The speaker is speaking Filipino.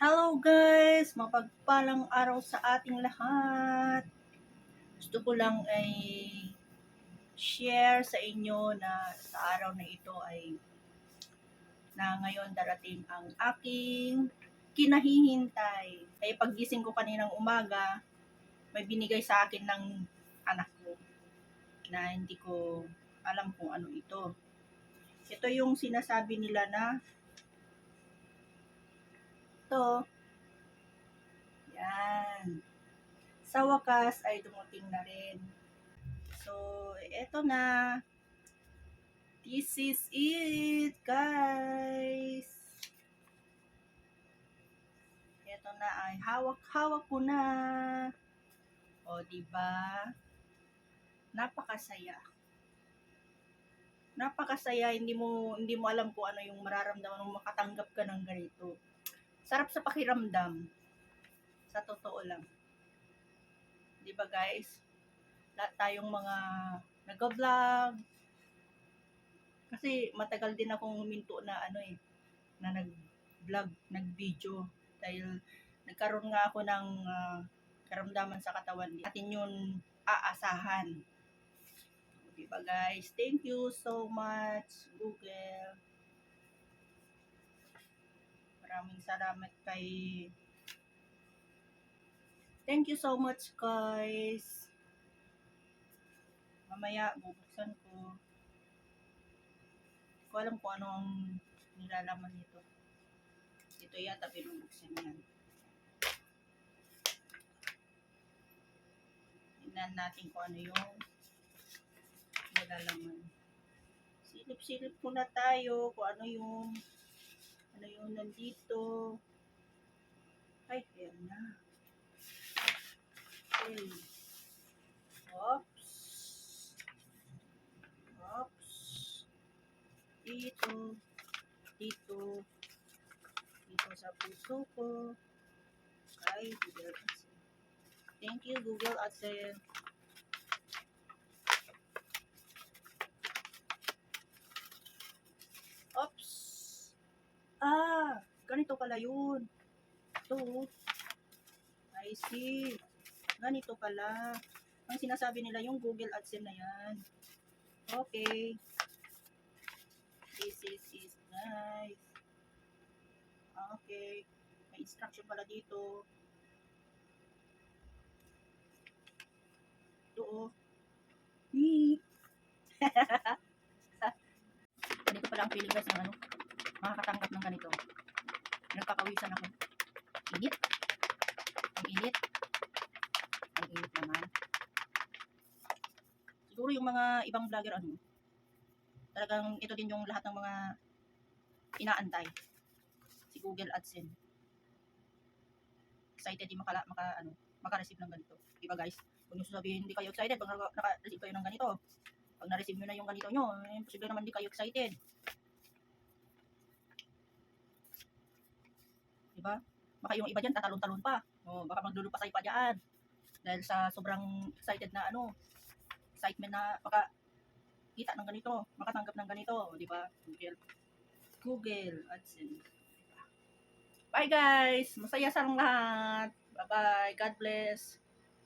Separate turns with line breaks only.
Hello guys! Mapagpalang araw sa ating lahat. Gusto ko lang ay share sa inyo na sa araw na ito ay na ngayon darating ang aking kinahihintay. Kaya paggising ko kaninang umaga, may binigay sa akin ng anak ko na hindi ko alam kung ano ito. Ito yung sinasabi nila na ito. Yan. Sa wakas ay dumating na rin. So, eto na. This is it, guys. Eto na ay hawak-hawak ko na. O, di ba? Napakasaya. Napakasaya, hindi mo hindi mo alam kung ano yung mararamdaman mo makatanggap ka ng ganito sarap sa pakiramdam. Sa totoo lang. 'Di ba guys? Lahat tayong mga nag-vlog. Kasi matagal din akong huminto na ano eh, na nag-vlog, nag-video. Dahil nagkaroon nga ako ng ah, karamdaman sa katawan. Atin yun aasahan. 'Di ba guys? Thank you so much, Google. Maraming salamat kay Thank you so much guys. Mamaya bubuksan ko. Ko alam kung ano ang nilalaman nito. Ito yata binubuksan yan. Tingnan natin kung ano yung nilalaman. Silip-silip muna tayo kung ano yung ano yung nandito. Ay, ayan na. Okay. Oops. Oops. Dito. Dito. Dito sa puso ko. Ay, Google. Thank you, Google AdSense. Oops. Ah, ganito pala yun. Ito. I see. Ganito pala. Ang sinasabi nila yung Google AdSense na yan. Okay. This is, is nice. Okay. May instruction pala dito. Ito oh. Hee. ganito pala ang feeling guys ng ano. Nagkakawisan ako. Init. Ang init. Ang init naman. Siguro yung mga ibang vlogger ano, talagang ito din yung lahat ng mga inaantay. Si Google AdSense. Excited din makala, maka, ano, maka-receive ng ganito. Diba guys? Kung nyo sabihin hindi kayo excited pag naka- naka-receive kayo ng ganito. Pag na-receive nyo na yung ganito nyo, eh, posible naman hindi kayo excited. Diba? Baka yung iba dyan, tatalon-talon pa. O, baka maglulupasay pa dyan. Dahil sa sobrang excited na ano, excitement na baka kita ng ganito, makatanggap ng ganito, di ba? Google. Google AdSense. Diba? Bye guys! Masaya sa lahat! Bye-bye! God bless!